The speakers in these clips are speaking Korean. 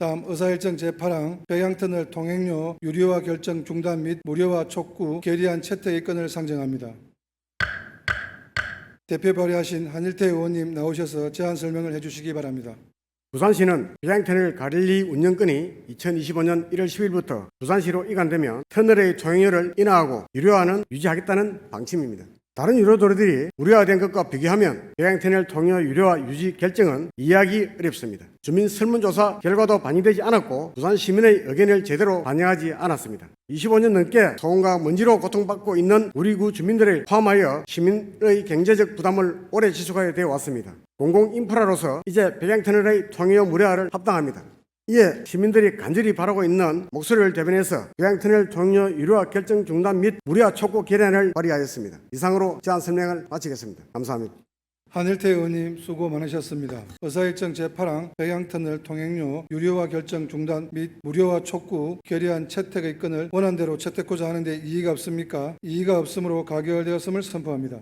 다음 의사일정 제8항 백양터널 통행료 유료화 결정 중단 및 무료화 촉구 결의안 채택의 건을 상정합니다. 대표 발의하신 한일태 의원님 나오셔서 제안 설명을 해주시기 바랍니다. 부산시는 비양터널 가릴리 운영권이 2025년 1월 10일부터 부산시로 이관되면 터널의 통행료를 인하하고 유료화는 유지하겠다는 방침입니다. 다른 유료 도로들이 무료화된 것과 비교하면 비양터널 통행료 유료화 유지 결정은 이해하기 어렵습니다. 주민 설문조사 결과도 반영되지 않았고 부산 시민의 의견을 제대로 반영하지 않았습니다. 25년 넘게 소음과 먼지로 고통받고 있는 우리 구 주민들을 포함하여 시민의 경제적 부담을 오래 지속하게 되어 왔습니다. 공공 인프라로서 이제 백양터널의 통행료 무료화를 합당합니다. 이에 시민들이 간절히 바라고 있는 목소리를 대변해서 백양터널 통행료 유료화 결정 중단 및 무료화 촉구 결의안을 발의하였습니다. 이상으로 제안 설명을 마치겠습니다. 감사합니다. 한일태 의원님 수고 많으셨습니다. 의사일정 제8항 백양터널 통행료 유료화 결정 중단 및 무료화 촉구 결의안 채택의 건을 원안대로 채택고자 하는데 이의가 없습니까? 이의가 없으므로 가결되었음을 선포합니다.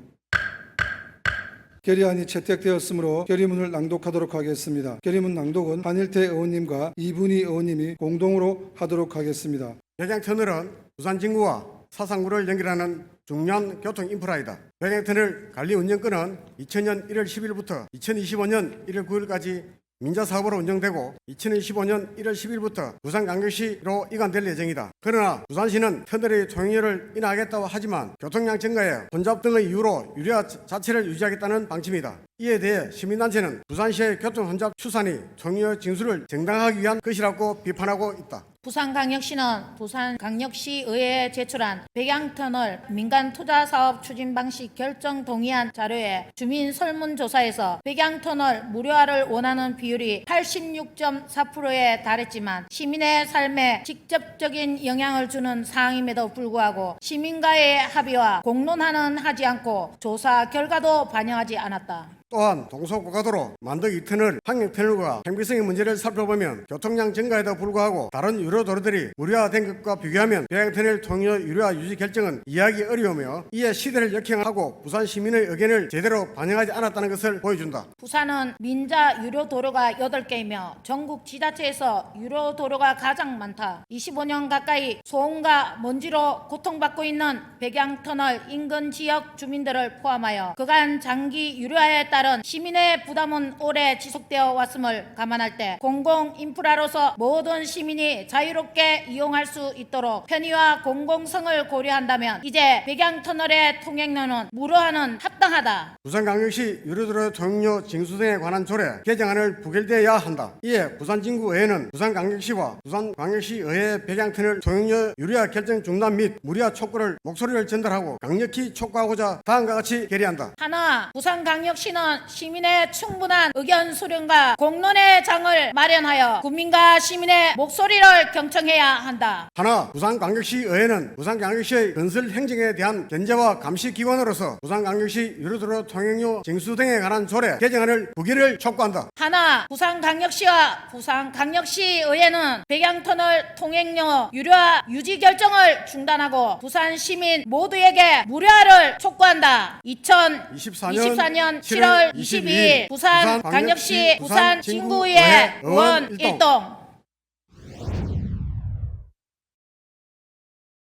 결의안이 채택되었으므로 결의문을 낭독하도록 하겠습니다. 결의문 낭독은 한일태 의원님과 이분희 의원님이 공동으로 하도록 하겠습니다. 백양터널은 부산 진구와 사상구를 연결하는 중요한 교통 인프라이다. 백양터널 관리 운영권은 2000년 1월 10일부터 2025년 1월 9일까지 민자 사업으로 운영되고 2025년 1월 10일부터 부산광역시로 이관될 예정이다. 그러나 부산시는 터널의 통행료를 인하하겠다고 하지만 교통량 증가에 혼잡 등의 이유로 유료화 자체를 유지하겠다는 방침이다. 이에 대해 시민단체는 부산시의 교통 혼잡 추산이 통행료 징수를 정당화하기 위한 것이라고 비판하고 있다. 부산광역시는 부산광역시의회에 제출한 백양터널 민간 투자 사업 추진 방식 결정 동의안 자료에 주민 설문조사에서 백양터널 무료화를 원하는 비율이 86.4%에 달했지만 시민의 삶에 직접적인 영향을 주는 사항임에도 불구하고 시민과의 합의와 공론화는 하지 않고 조사 결과도 반영하지 않았다. 또한 동서고가도로 만덕 이터널 항력터널과 행비성의 문제를 살펴보면 교통량 증가에도 불구하고 다른 유료 도로들이 무료화된 것과 비교하면 배양터널 통료 유료화 유지 결정은 이해하기 어려우며 이에 시대를 역행하고 부산 시민의 의견을 제대로 반영하지 않았다는 것을 보여준다. 부산은 민자 유료 도로가 8개이며 전국 지자체에서 유료 도로가 가장 많다. 25년 가까이 소음과 먼지로 고통받고 있는 백양터널 인근 지역 주민들을 포함하여 그간 장기 유료화에 따른 시민의 부담은 오래 지속되어 왔음을 감안할 때 공공 인프라로서 모든 시민이 자유롭게 이용할 수 있도록 편의와 공공성을 고려한다면 이제 백양 터널의 통행료는 무료화는 합당하다. 부산광역시 유료도로 통료 징수 등에 관한 조례 개정안을 부결되어야 한다. 이에 부산진구의회는 부산광역시와 부산광역시의회 백양터널 통행료 유료화 결정 중단 및 무료화 촉구를 목소리를 전달하고 강력히 촉구하고자 다음과 같이 결의한다. 하나, 부산광역시는 시민의 충분한 의견 수렴과 공론의 장을 마련하여 국민과 시민의 목소리를 경청해야 한다. 하나 부산광역시 의회는 부산광역시의 건설 행정에 대한 견제와 감시 기관으로서 부산광역시 유료도로 통행료 징수 등에 관한 조례 개정안을 부결을 촉구한다. 하나, 부산광역시와 부산광역시의회는 백양터널 통행료 유료화 유지 결정을 중단하고 부산 시민 모두에게 무료화를 촉구한다. 2024년 7월 22일 부산광역시 부산진구의회 의원 일동